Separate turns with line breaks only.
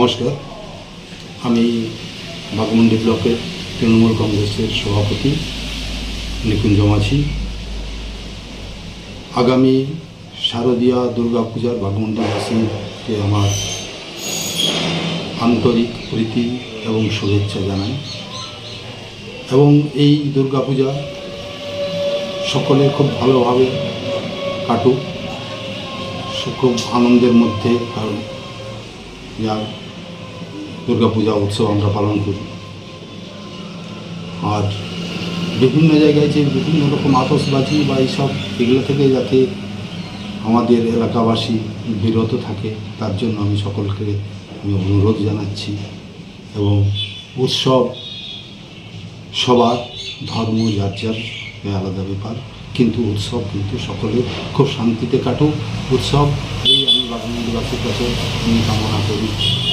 নমস্কার। আমি বাগমুন্ডি ব্লকের তৃণমূল কংগ্রেসের সভাপতি নিকুঞ্জ মাঝি। আগামী শারদীয়া দুর্গাপূজার বাগমুন্ডিবাসীকে আমার আন্তরিক প্রীতি এবং শুভেচ্ছা জানাই। এবং এই দুর্গাপূজা সকলে খুব ভালোভাবে কাটুক। খুব আনন্দের মধ্যে কারণ যা দুর্গাপূজা উৎসব আমরা পালন করি। আর বিভিন্ন জায়গায় যে বিভিন্ন রকম আতসবাজি বা এইসব, এগুলো থেকে যাতে আমাদের এলাকাবাসী বিরত থাকে, তার জন্য আমি সকলকে আমি অনুরোধ জানাচ্ছি। এবং উৎসব সবার ধর্ম, যার যার আলাদা ব্যাপার। কিন্তু উৎসব কিন্তু সকলের খুব শান্তিতে কাটুক। উৎসব এই আমি বাগানবাসীর কাছে কামনা করি।